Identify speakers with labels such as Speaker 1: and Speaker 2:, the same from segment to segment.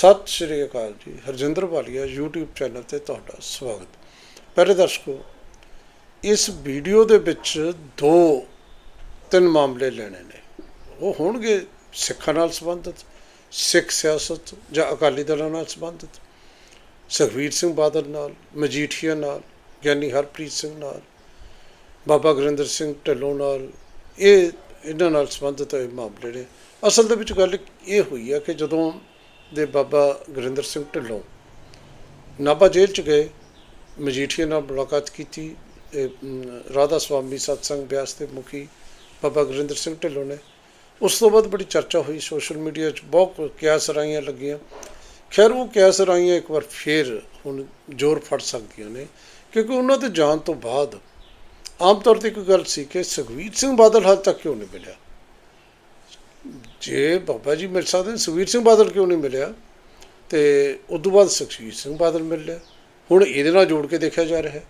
Speaker 1: ਸਤਿ ਸ਼੍ਰੀ ਅਕਾਲ ਜੀ, ਹਰਜਿੰਦਰ ਵਾਲੀਆ, YouTube channel ਤੇ ਤੁਹਾਡਾ ਸਵਾਗਤ। ਪਹਿਲੇ ਦਰਸ਼ਕੋ, ਇਸ ਵੀਡੀਓ ਦੇ ਵਿੱਚ ਦੋ, ਤਿੰਨ ਮਾਮਲੇ ਲੈਣੇ ਨੇ। ਉਹ ਹੋਣਗੇ ਸਿੱਖਾਂ ਨਾਲ ਸੰਬੰਧਿਤ, ਸਿੱਖ ਸਿਆਸਤ ਜਾਂ ਅਕਾਲੀ ਦਲਾਂ ਨਾਲ ਸੰਬੰਧਿਤ ਸੁਖਬੀਰ ਸਿੰਘ ਬਾਦਲ ਨਾਲ, ਮਜੀਠੀਆ ਨਾਲ ਗਿਆਨੀ ਹਰਪ੍ਰੀਤ ਸਿੰਘ ਨਾਲ, ਬਾਬਾ ਗੁਰਿੰਦਰ ਸਿੰਘ ਢਿੱਲੋਂ ਨਾਲ, ਇਹ, ਇਹਨਾਂ ਨਾਲ ਸੰਬੰਧਿਤ ਇਹ ਮਾਮਲੇ ਨੇ। ਅਸਲ ਦੇ ਵਿੱਚ ਗੱਲ ਇਹ ਹੋਈ ਆ ਕਿ ਜਦੋਂ ਦੇ ਬਾਬਾ ਗੁਰਿੰਦਰ ਸਿੰਘ ਢਿੱਲੋਂ। ਨਾਭਾ ਜੇਲ੍ਹ ਚ ਗਏ ਮਜੀਠੀਆ ਨਾਲ ਮੁਲਾਕਾਤ ਕੀਤੀ ਇਹ, ਰਾਧਾ ਸੁਆਮੀ ਸਤਸੰਗ ਬਿਆਸ ਦੇ ਮੁਖੀ ਬਾਬਾ ਗੁਰਿੰਦਰ ਸਿੰਘ ਢਿੱਲੋਂ ਨੇ। ਉਸ ਤੋਂ ਬਾਅਦ ਬੜੀ ਚਰਚਾ ਹੋਈ ਸੋਸ਼ਲ ਮੀਡੀਆ 'ਚ ਬਹੁਤ ਕਿਆਸ ਰਾਈਆਂ ਲੱਗੀਆਂ। ਖੈਰ ਉਹ ਕਿਆਸ ਰਾਈਆਂ ਇੱਕ ਵਾਰ ਫੇਰ ਹੁਣ ਜ਼ੋਰ ਫੜ ਸਕਦੀਆਂ ਨੇ ਕਿਉਂਕਿ ਉਹਨਾਂ ਦੇ ਜਾਣ ਤੋਂ ਬਾਅਦ ਆਮ ਤੌਰ ਤੇ ਇੱਕ ਗੱਲ ਸੀ ਕਿ ਸੁਖਵੀਰ ਸਿੰਘ ਬਾਦਲ ਹਾਲ ਤੱਕ ਕਿਉਂ ਨਹੀਂ ਮਿਲਿਆ? ਜੇ ਬਾਬਾ ਜੀ ਮਿਲ ਸਕਦੇ ਨੇ, ਸਿੰਘ ਬਾਦਲ ਕਿਉਂ ਨਹੀਂ ਮਿਲਿਆ? ਤੇ ਉਸ ਤੋਂ ਬਾਅਦ ਸੁਖਵੀਰ ਸਿੰਘ ਬਾਦਲ ਮਿਲ ਲਿਆ। ਹੁਣ ਇਹਦੇ ਨਾਲ ਜੋੜ ਕੇ ਦੇਖਿਆ ਜਾ ਰਿਹਾ ਹੈ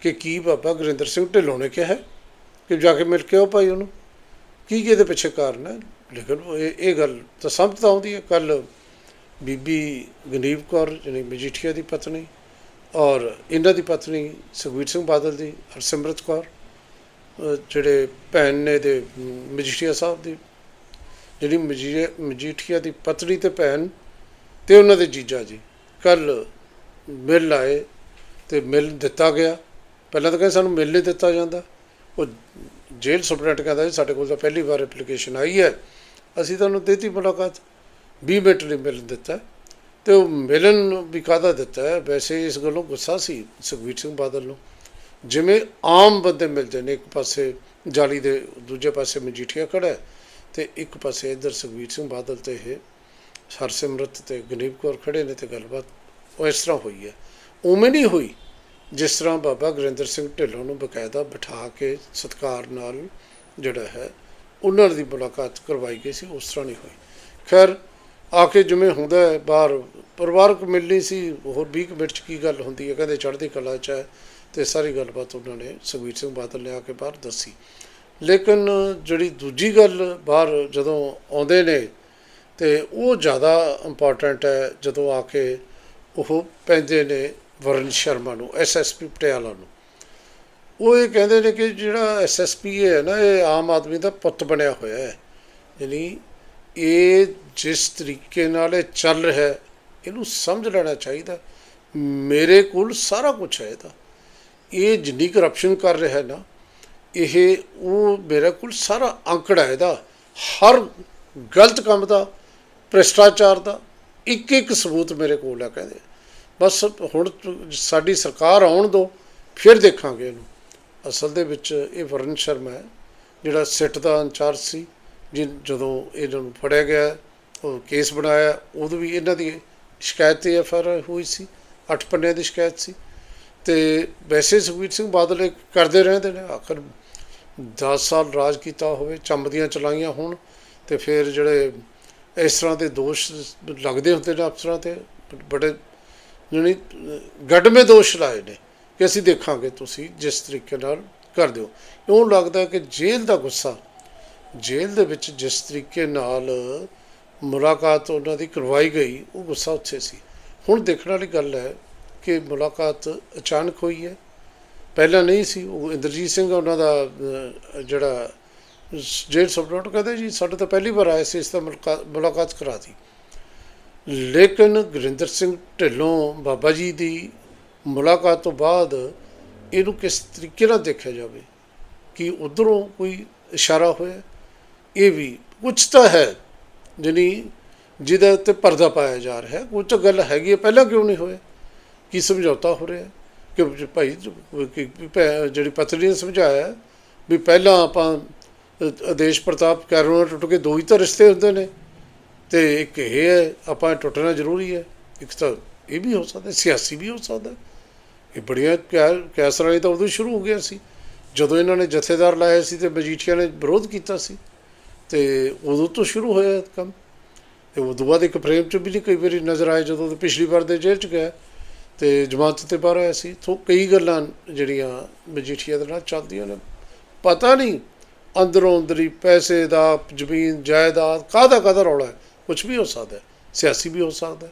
Speaker 1: ਕਿ ਕੀ ਬਾਬਾ ਗੁਰਿੰਦਰ ਸਿੰਘ ਢਿੱਲੋਂ ਨੇ ਕਿਹਾ ਹੈ ਕਿ ਜਾ ਕੇ ਮਿਲ ਕੇ ਆਓ ਭਾਈ ਉਹਨੂੰ। ਕੀ ਕੀ ਇਹਦੇ ਪਿੱਛੇ ਕਾਰਨ ਹੈ? ਲੇਕਿਨ ਇਹ ਇਹ ਗੱਲ ਤਾਂ ਸਮਝ ਤਾਂ ਆਉਂਦੀ ਹੈ। ਕੱਲ ਬੀਬੀ ਗਨੀਵ ਕੌਰ ਜਿਹਨੇ ਮਜੀਠੀਆ ਦੀ ਪਤਨੀ ਔਰ ਇਹਨਾਂ ਦੀ ਪਤਨੀ ਸੁਖਬੀਰ ਸਿੰਘ ਬਾਦਲ ਦੀ ਹਰਸਿਮਰਤ ਕੌਰ ਜਿਹੜੇ ਭੈਣ ਨੇ ਦੇ ਮਜੀਠੀਆ ਸਾਹਿਬ ਦੀ ਜਿਹੜੀ ਮਜੀ- ਮਜੀਠੀਆ ਦੀ ਪਤਨੀ ਤੇ ਭੈਣ ਤੇ ਉਹਨਾਂ ਦੇ ਜੀਜਾ ਜੀ। ਕੱਲ ਮਿਲ ਆਏ ਤੇ ਮਿਲ ਦਿੱਤਾ ਗਿਆ। ਪਹਿਲਾਂ ਤਾਂ ਕਹਿੰਦੇ ਸਾਨੂੰ ਮਿਲ ਨਹੀਂ ਦਿੱਤਾ ਜਾਂਦਾ। ਉਹ ਜੇਲ੍ਹ ਸੁਪਰਡੈਂਟ ਕਹਿੰਦਾ ਜੀ, ਸਾਡੇ ਕੋਲ ਤਾਂ ਪਹਿਲੀ ਵਾਰ ਐਪਲੀਕੇਸ਼ਨ ਆਈ ਹੈ। ਅਸੀਂ ਤੁਹਾਨੂੰ ਦੇਤੀ ਮੁਲਾਕਾਤ। 20 ਮਿੰਟ ਲਈ ਮਿਲਣ ਦਿੱਤਾ। ਤੇ ਉਹ ਮਿਲਣ ਵੀ ਕਾਹਦਾ ਦਿੱਤਾ ਵੈਸੇ ਇਸ ਗੱਲੋਂ ਗੁੱਸਾ ਸੀ ਸੁਖਬੀਰ ਸਿੰਘ ਬਾਦਲ ਨੂੰ। ਜਿਵੇਂ ਆਮ ਬੰਦੇ ਮਿਲਦੇ ਨੇ, ਇੱਕ ਪਾਸੇ ਜਾਲੀ ਦੇ ਦੂਜੇ ਪਾਸੇ ਮਜੀਠੀਆ ਖੜਾ ਹੈ। ਤੇ ਇੱਕ ਪਾਸੇ ਇੱਧਰ ਸੁਖਬੀਰ ਸਿੰਘ ਬਾਦਲ ਤੇ ਇਹ ਹਰਸਿਮਰਤ ਤੇ ਗਨੀਬ ਕੌਰ ਖੜੇ ਨੇ ਤੇ ਗੱਲਬਾਤ ਉਹ ਇਸ ਤਰ੍ਹਾਂ ਹੋਈ ਹੈ। ਉਵੇਂ ਨਹੀਂ ਹੋਈ ਜਿਸ ਤਰ੍ਹਾਂ ਬਾਬਾ ਗੁਰਿੰਦਰ ਸਿੰਘ ਢਿੱਲੋਂ ਨੂੰ ਬਕਾਇਦਾ ਬਿਠਾ ਕੇ ਸਤਕਾਰ ਨਾਲ ਜਿਹੜਾ ਹੈ ਉਹਨਾਂ ਦੀ ਮੁਲਾਕਾਤ ਕਰਵਾਈ ਗਈ ਸੀ, ਉਸ ਤਰ੍ਹਾਂ ਨਹੀਂ ਹੋਈ। ਖੈਰ, ਆ ਕੇ ਜਿਵੇਂ ਹੁੰਦਾ ਹੈ, ਬਾਹਰ ਪਰਿਵਾਰਕ ਮਿਲਣੀ ਸੀ, ਹੋਰ 20 ਕੁ ਮਿੰਟ ਚ ਕੀ ਗੱਲ ਹੁੰਦੀ ਹੈ? ਕਹਿੰਦੇ ਚੜ੍ਹਦੀ ਕਲਾ ਚ ਹੈ ਤੇ ਸਾਰੀ ਗੱਲਬਾਤ ਉਹਨਾਂ ਨੇ ਸੁਖਬੀਰ ਸਿੰਘ ਬਾਦਲ ਨੇ ਆ ਕੇ ਬਾਹਰ ਦੱਸੀ। ਲੇਕਿਨ ਜਿਹੜੀ ਦੂਜੀ ਗੱਲ ਬਾਹਰ ਜਦੋਂ ਆਉਂਦੇ ਨੇ ਤੇ ਉਹ ਜ਼ਿਆਦਾ ਇੰਪੋਰਟੈਂਟ ਹੈ ਜਦੋਂ ਆ ਕੇ ਉਹ ਪੈਂਦੇ ਨੇ ਵਰਨ ਸ਼ਰਮਾ ਨੂੰ ਐਸਐਸਪੀ ਪਟਿਆਲਾ ਨੂੰ। ਉਹ ਇਹ ਕਹਿੰਦੇ ਨੇ ਕਿ ਜਿਹੜਾ ਐਸਐਸਪੀ ਹੈ ਨਾ, ਇਹ ਆਮ ਆਦਮੀ ਦਾ ਪੁੱਤ ਬਣਿਆ ਹੋਇਆ ਹੈ। ਯਾਨੀ ਇਹ ਜਿਸ ਤਰੀਕੇ ਨਾਲ ਇਹ ਚੱਲ ਰਿਹਾ ਹੈ, ਇਹਨੂੰ ਸਮਝ ਲੈਣਾ ਚਾਹੀਦਾ। ਮੇਰੇ ਕੋਲ ਸਾਰਾ ਕੁਝ ਹੈ ਇਹਦਾ। ਇਹ ਜਿੰਨੀ ਕਰਪਸ਼ਨ ਕਰ ਰਿਹਾ ਹੈ ਨਾ ਇਹ ਉਹ ਮੇਰੇ ਕੋਲ ਸਾਰਾ ਅੰਕੜਾ ਇਹਦਾ। ਹਰ ਗਲਤ ਕੰਮ ਦਾ, ਭ੍ਰਿਸ਼ਟਾਚਾਰ ਦਾ ਇੱਕ ਇੱਕ ਸਬੂਤ ਮੇਰੇ ਕੋਲ ਹੈ ਕਹਿੰਦੇ ਬਸ ਹੁਣ ਸਾਡੀ ਸਰਕਾਰ ਆਉਣ ਦੋ, ਫਿਰ ਦੇਖਾਂਗੇ ਇਹਨੂੰ। ਅਸਲ ਦੇ ਵਿੱਚ ਇਹ ਵਰਨ ਸ਼ਰਮਾ ਹੈ, ਜਿਹੜਾ ਸਿੱਟ ਦਾ ਇੰਚਾਰਜ ਸੀ ਜਿ- ਜਦੋਂ ਇਹਨਾਂ ਨੂੰ ਫੜਿਆ ਗਿਆ, ਉਹ ਕੇਸ ਬਣਾਇਆ, ਉਦੋਂ ਵੀ ਇਹਨਾਂ ਦੀ ਸ਼ਿਕਾਇਤ ਤੇ ਐਫ ਆਰ ਹੋਈ ਸੀ, ਅੱਠ ਪੰਨਿਆਂ ਦੀ ਸ਼ਿਕਾਇਤ ਸੀ। ਤੇ ਵੈਸੇ ਸੁਖਬੀਰ ਸਿੰਘ ਬਾਦਲ ਇਹ ਕਰਦੇ ਰਹਿੰਦੇ ਨੇ, ਆਖਰ 10 ਸਾਲ ਰਾਜ ਕੀਤਾ ਹੋਵੇ, ਚੰਬਦੀਆਂ ਚਲਾਈਆਂ ਹੋਣ ਤੇ ਫਿਰ ਜਿਹੜੇ ਇਸ ਤਰ੍ਹਾਂ ਦੇ ਦੋਸ਼ ਲੱਗਦੇ ਹੁੰਦੇ ਨੇ ਅਫਸਰਾਂ ਤੇ, ਬੜੇ ਜਾਣੀ ਗੱਡਮੇ ਦੋਸ਼ ਲਾਏ ਨੇ ਕਿ ਅਸੀਂ ਦੇਖਾਂਗੇ ਤੁਸੀਂ ਜਿਸ ਤਰੀਕੇ ਨਾਲ ਕਰ ਦਿਓ ਇਉਂ ਲੱਗਦਾ ਕਿ ਜੇਲ੍ਹ ਦਾ ਗੁੱਸਾ, ਜੇਲ੍ਹ ਦੇ ਵਿੱਚ ਜਿਸ ਤਰੀਕੇ ਨਾਲ ਮੁਲਾਕਾਤ ਉਹਨਾਂ ਦੀ ਕਰਵਾਈ ਗਈ, ਉਹ ਗੁੱਸਾ ਉੱਥੇ ਸੀ। ਹੁਣ ਦੇਖਣ ਵਾਲੀ ਗੱਲ ਹੈ ਕਿ ਮੁਲਾਕਾਤ ਅਚਾਨਕ ਹੋਈ ਹੈ। ਪਹਿਲਾਂ ਨਹੀਂ ਸੀ ਉਹ ਇੰਦਰਜੀਤ ਸਿੰਘ ਉਹਨਾਂ ਦਾ ਅਹ, ਜਿਹੜਾ ਜੇਲ੍ਹ ਸੁਪਰਡੈਂਟ ਕਹਿੰਦੇ ਜੀ ਸਾਡੇ ਤਾਂ ਪਹਿਲੀ ਵਾਰ ਆਏ ਸੀ ਇਸ ਦਾ ਮੁਲਾਕਾ- ਮੁਲਾਕਾਤ ਕਰਾਤੀ ਲੇਕਿਨ ਗੁਰਿੰਦਰ ਸਿੰਘ ਢਿੱਲੋਂ ਬਾਬਾ ਜੀ ਦੀ ਮੁਲਾਕਾਤ ਤੋਂ ਬਾਅਦ ਇਹਨੂੰ ਕਿਸ ਤਰੀਕੇ ਨਾਲ ਦੇਖਿਆ ਜਾਵੇ ਕਿ ਉਧਰੋਂ ਕੋਈ ਇਸ਼ਾਰਾ ਹੋਇਆ? ਇਹ ਵੀ ਕੁਝ ਤਾਂ ਹੈ ਜਾਣੀ ਜਿਹਦੇ ਉੱਤੇ ਪਰਦਾ ਪਾਇਆ ਜਾ ਰਿਹਾ। ਹੈ ਕੁਝ ਗੱਲ ਹੈਗੀ ਹੈ ਪਹਿਲਾਂ ਕਿਉਂ ਨਹੀਂ ਹੋਇਆ? ਕੀ ਸਮਝੌਤਾ ਹੋ ਰਿਹਾ? ਕਿ ਭਾਈ ਭੈ- ਜਿਹੜੀ ਪਤਨੀ ਨੇ ਸਮਝਾਇਆ ਵੀ ਪਹਿਲਾਂ ਆਪਾਂ ਆਦੇਸ਼ ਪ੍ਰਤਾਪ ਕੈਰੋਂ ਟੁੱਟ ਕੇ ਦੋ ਹੀ ਤਾਂ ਰਿਸ਼ਤੇ ਹੁੰਦੇ ਨੇ। ਤੇ ਇੱਕ ਇਹ ਹੈ, ਆਪਾਂ ਟੁੱਟਣਾ ਜ਼ਰੂਰੀ ਹੈ। ਇੱਕ ਤਾਂ ਇਹ ਵੀ ਹੋ ਸਕਦਾ, ਸਿਆਸੀ ਵੀ ਹੋ ਸਕਦਾ। ਇਹ ਬੜੀਆਂ ਕੈਸਰਾਂ ਤਾਂ ਉਦੋਂ ਹੀ ਸ਼ੁਰੂ ਹੋ ਗਿਆ ਸੀ। ਜਦੋਂ ਇਹਨਾਂ ਨੇ ਜਥੇਦਾਰ ਲਾਏ ਸੀ ਤੇ ਮਜੀਠੀਆ ਨੇ ਵਿਰੋਧ ਕੀਤਾ ਸੀ। ਤੇ ਉਦੋਂ ਤੋਂ ਸ਼ੁਰੂ ਹੋਇਆ ਇਹ ਕੰਮ। ਤੇ ਉਦੋਂ ਬਾਅਦ ਇੱਕ ਫਰੇਮ ਚ ਵੀ ਨਹੀਂ ਕਈ ਵਾਰੀ ਨਜ਼ਰ ਆਏ, ਜਦੋਂ ਪਿਛਲੀ ਵਾਰ ਦੇ ਜੇਲ੍ਹ ਚ ਗਿਆ। ਤੇ ਜਮਾਤ ਤੇ ਬਾਹਰ ਆਇਆ ਸੀ। ਤੋਂ ਕਈ ਗੱਲਾਂ ਜਿਹੜੀਆਂ ਮਜੀਠੀਆ ਦੇ ਨਾਲ ਚੱਲਦੀਆਂ ਨੇ। ਪਤਾ ਨਹੀਂ ਅੰਦਰੋਂ ਅੰਦਰੀ ਪੈਸੇ ਦਾ, ਜ਼ਮੀਨ, ਜਾਇਦਾਦ ਕਾਹਦਾ ਕਾਹਦਾ ਰੌਲਾ ਹੈ। ਕੁਝ ਵੀ ਹੋ ਸਕਦਾ ਸਿਆਸੀ ਵੀ ਹੋ ਸਕਦਾ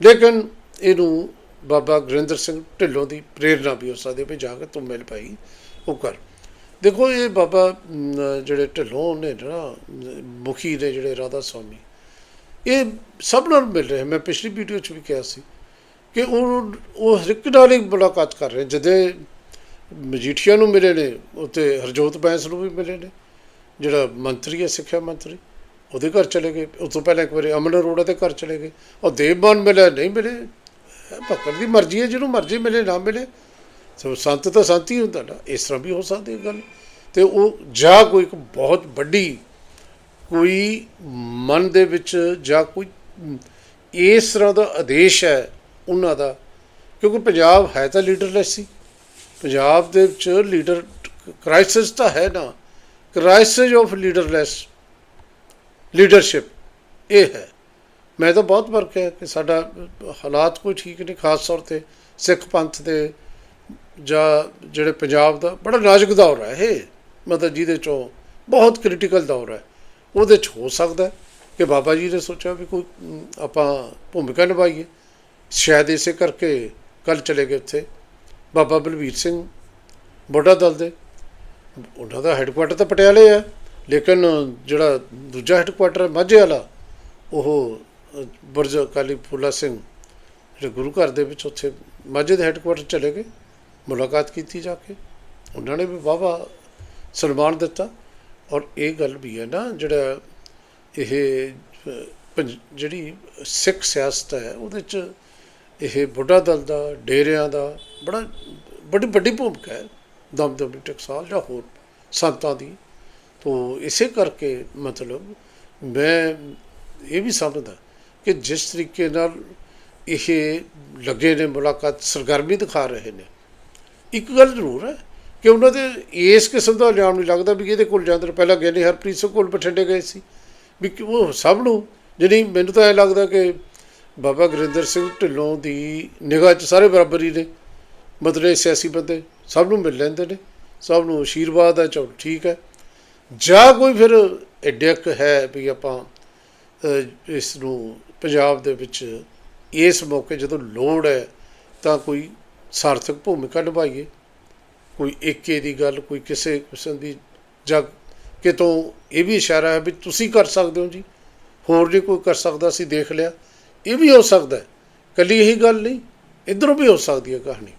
Speaker 1: ਲੇਕਿਨ ਇਹਨੂੰ ਬਾਬਾ ਗੁਰਿੰਦਰ ਸਿੰਘ ਢਿੱਲੋਂ ਦੀ ਪ੍ਰੇਰਣਾ ਵੀ ਹੋ ਸਕਦੀ ਵੀ ਜਾ ਕੇ ਤੂੰ ਮਿਲ ਭਾਈ, ਉਹ ਕਰ। ਦੇਖੋ, ਇਹ ਬਾਬਾ ਜਿਹੜੇ ਢਿੱਲੋਂ ਨੇ ਨਾ, ਮੁਖੀ ਨੇ ਜਿਹੜੇ ਰਾਧਾ ਸਵਾਮੀ, ਇਹ ਸਭ ਨਾਲ ਮਿਲ ਰਹੇ। ਮੈਂ ਪਿਛਲੀ ਵੀਡੀਓ 'ਚ ਵੀ ਕਿਹਾ ਸੀ ਕਿ ਉਹ ਉਹ ਹਰ ਇੱਕ ਨਾਲ ਹੀ ਮੁਲਾਕਾਤ ਕਰ ਰਹੇ ਜਦੇ ਮਜੀਠੀਆ ਨੂੰ ਮਿਲੇ ਨੇ ਉੱਤੇ ਹਰਜੋਤ ਬੈਂਸ ਨੂੰ ਵੀ ਮਿਲੇ ਨੇ, ਜਿਹੜਾ ਮੰਤਰੀ ਹੈ, ਸਿੱਖਿਆ ਮੰਤਰੀ, ਉਹਦੇ ਘਰ ਚਲੇ ਗਏ। ਉਸ ਤੋਂ ਪਹਿਲਾਂ ਇੱਕ ਵਾਰੀ ਅਮਨ ਅਰੋੜਾ ਦੇ ਘਰ ਚਲੇ ਗਏ। ਉਹ ਦੇਵਮਾਨ ਮਿਲਿਆ, ਨਹੀਂ ਮਿਲੇ। ਇਹ ਦੀ ਮਰਜ਼ੀ ਹੈ, ਜਿਹਨੂੰ ਮਰਜ਼ੀ ਮਿਲੇ, ਨਾ ਮਿਲੇ। ਸੋ ਸੰਤ ਤਾਂ ਸੰਤ ਹੀ ਹੁੰਦਾ ਨਾ, ਇਸ ਤਰ੍ਹਾਂ ਵੀ ਹੋ ਸਕਦੀ ਹੈ ਗੱਲ। ਤੇ ਉਹ ਜਾਂ ਕੋਈ ਇੱਕ ਬਹੁਤ ਵੱਡੀ ਕੋਈ ਮਨ ਦੇ ਵਿੱਚ ਜਾਂ ਕੋਈ ਇਸ ਤਰ੍ਹਾਂ ਦਾ ਆਦੇਸ਼ ਹੈ ਉਹਨਾਂ ਦਾ, ਕਿਉਂਕਿ ਪੰਜਾਬ ਹੈ ਤਾਂ ਲੀਡਰਲੈਸ ਸੀ। ਪੰਜਾਬ ਦੇ ਵਿੱਚ ਲੀਡਰ ਕ੍ਰਾਈਸਿਸ ਤਾਂ ਹੈ ਨਾ। ਕ੍ਰਾਈਸਿਸ ਆਫ ਲੀਡਰਲੈਸ ਲੀਡਰਸ਼ਿਪ ਇਹ ਹੈ। ਮੈਂ ਤਾਂ ਬਹੁਤ ਵਾਰ ਕਿਹਾ ਕਿ ਸਾਡਾ ਹਾਲਾਤ ਕੋਈ ਠੀਕ ਨਹੀਂ, ਖਾਸ ਤੌਰ ਤੇ ਸਿੱਖ ਪੰਥ ਦੇ ਜਾਂ ਜਿਹੜੇ ਪੰਜਾਬ ਦਾ, ਬੜਾ ਨਾਜ਼ੁਕ ਦੌਰ ਹੈ ਇਹ। ਮਤਲਬ ਜਿਹਦੇ ਚੋਂ ਬਹੁਤ ਕ੍ਰਿਟੀਕਲ ਦੌਰ ਹੈ। ਉਹਦੇ ਚ ਹੋ ਸਕਦਾ ਕਿ ਬਾਬਾ ਜੀ ਨੇ ਸੋਚਿਆ ਵੀ ਕੋਈ ਆਪਾਂ ਭੂਮਿਕਾ ਨਿਭਾਈਏ। ਸ਼ਾਇਦ ਇਸੇ ਕਰਕੇ ਕੱਲ ਚਲੇ ਗਏ ਉੱਥੇ। ਬਾਬਾ ਬਲਵੀਰ ਸਿੰਘ ਬੋਡਾ ਦਲ ਦੇ। ਉਹਨਾਂ ਦਾ ਹੈੱਡਕੁਆਟਰ ਤਾਂ ਪਟਿਆਲੇ ਹੈ ਲੇਕਿਨ ਜਿਹੜਾ ਦੂਜਾ ਹੈੱਡਕੁਆਟਰ ਹੈ ਮਾਝੇ ਵਾਲਾ, ਉਹ ਬੁਰਜ ਅਕਾਲੀ ਫੂਲਾ ਸਿੰਘ, ਜਿਹੜੇ ਗੁਰੂ ਘਰ ਦੇ ਵਿੱਚ ਉੱਥੇ ਮਾਝੇ ਦੇ ਹੈੱਡਕੁਆਟਰ ਚਲੇ ਗਏ, ਮੁਲਾਕਾਤ ਕੀਤੀ ਜਾ ਕੇ। ਉਹਨਾਂ ਨੇ ਵੀ ਵਾਹਵਾ ਸਨਮਾਨ ਦਿੱਤਾ। ਔਰ ਇਹ ਗੱਲ ਵੀ ਹੈ ਨਾ, ਜਿਹੜਾ ਇਹ ਪੰਜ- ਜਿਹੜੀ ਸਿੱਖ ਸਿਆਸਤ ਹੈ, ਉਹਦੇ ਚ ਇਹ ਬੁੱਢਾ ਦਲ ਦਾ, ਡੇਰਿਆਂ ਦਾ ਬੜਾ, ਬੜੀ ਵੱਡੀ ਭੂਮਿਕਾ ਹੈ। ਦਮਦਮੀ ਟਕਸਾਲ ਜਾਂ ਹੋਰ ਸੰਤਾਂ ਦੀ। ਤੋ ਇਸੇ ਕਰਕੇ ਮਤਲਬ ਮੈਂ ਇਹ ਵੀ ਸਮਝਦਾ ਕਿ ਜਿਸ ਤਰੀਕੇ ਨਾਲ ਇਹ ਲੱਗੇ ਨੇ ਮੁਲਾਕਾਤ ਸਰਗਰਮੀ ਦਿਖਾ ਰਹੇ ਨੇ। ਇੱਕ ਗੱਲ ਜ਼ਰੂਰ ਹੈ ਕਿ ਉਹਨਾਂ ਦੇ ਇਸ ਕਿਸਮ ਦਾ ਇਲਜ਼ਾਮ ਨਹੀਂ ਲੱਗਦਾ ਵੀ ਇਹਦੇ ਕੋਲ ਜਾਂਦੇ ਪਹਿਲਾਂ ਗਏ ਨੇ ਹਰਪ੍ਰੀਤ ਸਿੰਘ ਕੋਲ ਬਠਿੰਡੇ ਗਏ ਸੀ। ਵੀ ਉਹ ਸਭ ਨੂੰ? ਜਿਹੜੀ ਮੈਨੂੰ ਤਾਂ ਇਹ ਲੱਗਦਾ ਕਿ ਬਾਬਾ ਗੁਰਿੰਦਰ ਸਿੰਘ ਢਿੱਲੋਂ ਦੀ ਨਿਗਾਹ 'ਚ ਸਾਰੇ ਬਰਾਬਰ ਹੀ ਨੇ। ਮਤਲਬ ਸਿਆਸੀ ਬੰਦੇ ਸਭ ਨੂੰ ਮਿਲ ਲੈਂਦੇ ਨੇ, ਸਭ ਨੂੰ ਆਸ਼ੀਰਵਾਦ ਹੈ ਚਲੋ ਠੀਕ ਹੈ। ਜਾਂ ਕੋਈ ਫਿਰ ਐਡਿਕ ਹੈ ਵੀ ਆਪਾਂ ਇਸ ਨੂੰ ਪੰਜਾਬ ਦੇ ਵਿੱਚ ਇਸ ਮੌਕੇ ਜਦੋਂ ਲੋੜ ਹੈ ਤਾਂ ਕੋਈ ਸਾਰਥਕ ਭੂਮਿਕਾ ਨਿਭਾਈਏ। ਕੋਈ ਏਕੇ ਦੀ ਗੱਲ, ਕੋਈ ਕਿਸੇ ਕਿਸਮ ਦੀ ਜਾਂ ਕਿਤੋਂ ਇਹ ਵੀ ਇਸ਼ਾਰਾ ਹੈ ਵੀ ਤੁਸੀਂ ਕਰ ਸਕਦੇ ਹੋ ਜੀ। ਹੋਰ ਨਹੀਂ ਕੋਈ ਕਰ ਸਕਦਾ, ਅਸੀਂ ਦੇਖ ਲਿਆ। ਇਹ ਵੀ ਹੋ ਸਕਦਾ ਹੈ। ਕੱਲੀ ਇਹੀ ਗੱਲ ਨਹੀਂ ਇਧਰੋਂ ਵੀ ਹੋ ਸਕਦੀ ਹੈ ਕਹਾਣੀ।